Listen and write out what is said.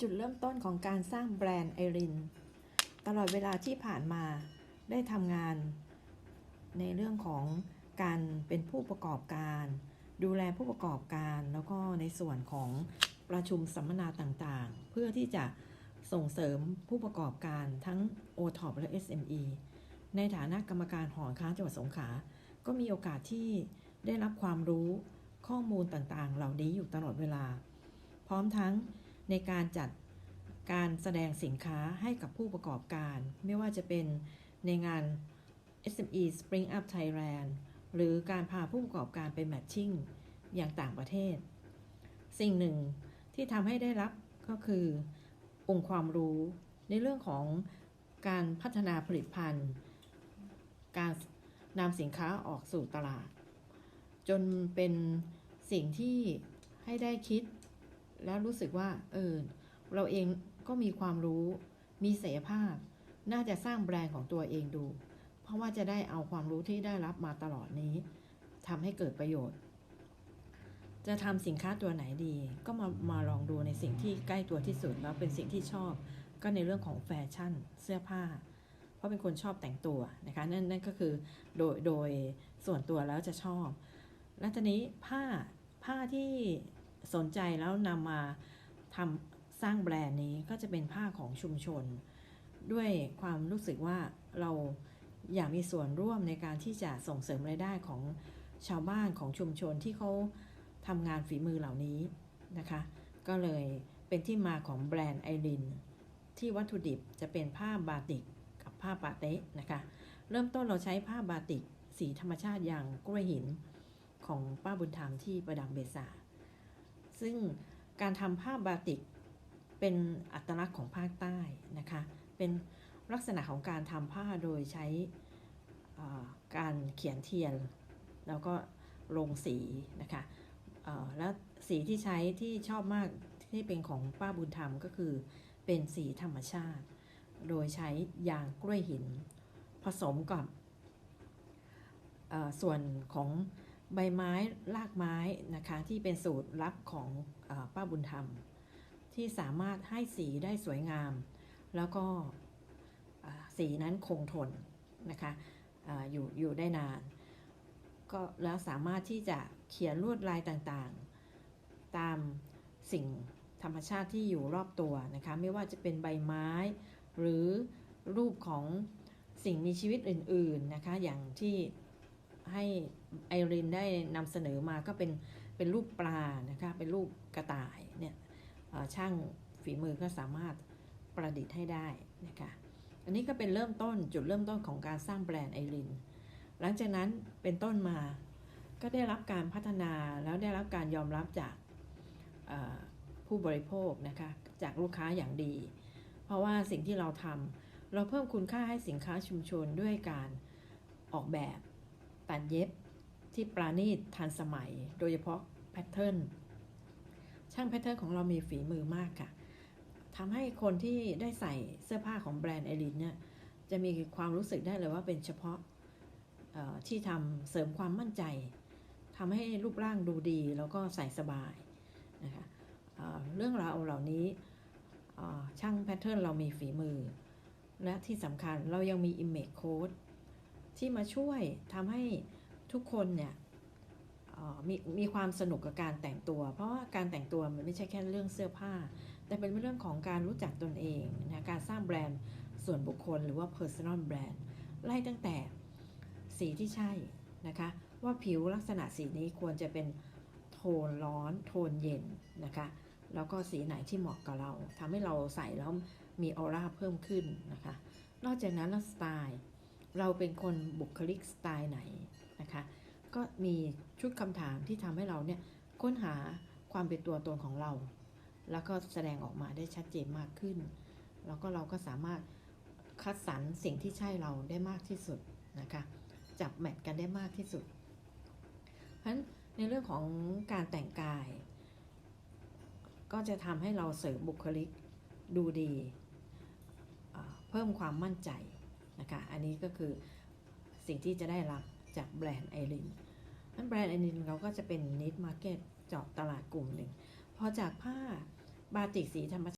จุดเริ่มต้นของการสร้างแบรนด์ไอริน ตลอดเวลาที่ผ่านมาได้ทำงาน ในเรื่องของการเป็นผู้ประกอบการ ดูแลผู้ประกอบการ แล้วก็ในส่วนของประชุมสัมมนาต่างๆ เพื่อที่จะส่งเสริมผู้ประกอบการทั้ง o t o p และ SME ในฐานะกรรมการหอค้าจังหวัดสงขลา ก็มีโอกาสที่ได้รับความรู้ข้อมูลต่างๆ เหล่านี้อยู่ตลอดเวลา พร้อมทั้ง ในการจัดการแสดงสินค้าให้กับผู้ประกอบการ ไม่ว่าจะเป็นในงาน SME Spring Up Thailand หรือการพาผู้ประกอบการไปแมทชิ่งอย่างต่างประเทศ สิ่งหนึ่งที่ทำให้ได้รับก็คือ องค์ความรู้ในเรื่องของการพัฒนาผลิตภัณฑ์ การนำสินค้าออกสู่ตลาด จนเป็นสิ่งที่ให้ได้คิด แล้วรู้สึกว่า เออ เราเองก็มีความรู้ มีศักยภาพ น่าจะสร้างแบรนด์ของตัวเองดู เพราะว่าจะได้เอาความรู้ที่ได้รับมาตลอดนี้ทำให้เกิดประโยชน์ จะทำสินค้าตัวไหนดี ก็มามาลองดูในสิ่งที่ใกล้ตัวที่สุดแล้วเป็นสิ่งที่ชอบ ก็ในเรื่องของแฟชั่น เสื้อผ้า เพราะเป็นคนชอบแต่งตัวนะคะ นั่นนั่นก็คือโดยโดยส่วนตัวแล้วจะชอบ แล้วทีนี้ผ้าผ้าที่ สนใจแล้วนำมาทำสร้างแบรนด์นี้ก็จะเป็นผ้าของชุมชน ด้วยความรู้สึกว่าเราอยากมีส่วนร่วมในการที่จะส่งเสริมรายได้ของชาวบ้านของชุมชนที่เขาทำงานฝีมือเหล่านี้นะคะ ก็เลยเป็นที่มาของแบรนด์ไอรินที่วัตถุดิบจะเป็นผ้าบาติกกับผ้าปาเตะนะคะ เริ่มต้นเราใช้ผ้าบาติกสีธรรมชาติอย่างกล้วยหินของป้าบุญธรรมที่ประดังเบซา ซึ่งการทำผ้าบาติกเป็นอัตลักษณ์ของภาคใต้นะคะ เป็นลักษณะของการทำผ้าโดยใช้การเขียนเทียน แล้วก็ลงสีนะคะแล้วสีที่ใช้ที่ชอบมากที่เป็นของป้าบุญธรรมก็คือเป็นสีธรรมชาติ โดยใช้ยางกล้วยหิน ผสมกับส่วนของ ใบไม้รากไม้นะคะที่เป็นสูตรลับของอป้าบุญธรรม ที่สามารถให้สีได้สวยงาม แล้วก็สีนั้นคงทนนะคะออยู่อยู่ได้นาน ก็แล้วสามารถที่จะเขียนลวดลายต่างๆ ตามสิ่งธรรมชาติที่อยู่รอบตัวนะคะไม่ว่าจะเป็นใบไม้ หรือรูปของสิ่งมีชีวิตอื่น ๆนะคะอย่างที่ ให้ไอรินได้นำเสนอมาก็เป็นเป็นรูปปลานะคะเป็นรูปกระต่ายเนี่ยช่างฝีมือก็สามารถประดิษฐ์ให้ได้นะคะอันนี้ก็เป็นเริ่มต้นจุดเริ่มต้นของการสร้างแบรนด์ไอรินหลังจากนั้นเป็นต้นมาก็ได้รับการพัฒนาแล้วได้รับการยอมรับจากผู้บริโภคนะคะจากลูกค้าอย่างดี เพราะว่าสิ่งที่เราทำเราเพิ่มคุณค่าให้สินค้าชุมชนด้วยการออกแบบ ตัดเย็บที่ปราณีตทันสมัย โดยเฉพาะแพทเทิร์นช่างแพทเทิร์นของเรามีฝีมือมากค่ะทำให้คนที่ได้ใส่เสื้อผ้าของแบรนด์ไอรินเนี่ยจะมีความรู้สึกได้เลยว่าเป็นเฉพาะที่ทำเสริมความมั่นใจทำให้รูปร่างดูดีแล้วก็ใส่สบายนะคะเเรื่องราวเหล่านี้ช่างแพทเทิร์นเรามีฝีมือ และที่สำคัญเรายังมี Image Code ที่มาช่วยทำให้ทุกคนเนี่ยมีมีความสนุกกับการแต่งตัว เพราะว่าการแต่งตัวมันไม่ใช่แค่เรื่องเสื้อผ้า แต่เป็นเรื่องของการรู้จักตนเองนะการสร้างแบรนด์ส่วนบุคคลหรือว่า Personal Brand ไล่ตั้งแต่สีที่ใช่นะคะ ว่าผิวลักษณะสีนี้ควรจะเป็นโทนร้อน โทนเย็นนะคะแล้วก็สีไหนที่เหมาะกับเราทำให้เราใส่แล้วมีออร่าเพิ่มขึ้นนะคะ นอกจากนั้นแล้วสไตล์ เราเป็นคนบุคลิกสไตล์ไหนนะคะ ก็มีชุดคำถามที่ทำให้เราเนี่ยค้นหาความเป็นตัวตนของเรา แล้วก็แสดงออกมาได้ชัดเจนมากขึ้น แล้วก็เราก็สามารถคัดสรรสิ่งที่ใช่เราได้มากที่สุดนะคะ จับแมทกันได้มากที่สุด เพราะฉะนั้นในเรื่องของการแต่งกาย ก็จะทำให้เราเสริมบุคลิกดูดี เพิ่มความมั่นใจ นะคะ อันนี้ก็คือสิ่งที่จะได้รับจากแบรนด์ไอรินนั้นแบรนด์ไอรินเราก็จะเป็นนิดมาร์เก็ตเจาะตลาดกลุ่มหนึ่งพอจากผ้าบาติกสีธรรมชาติ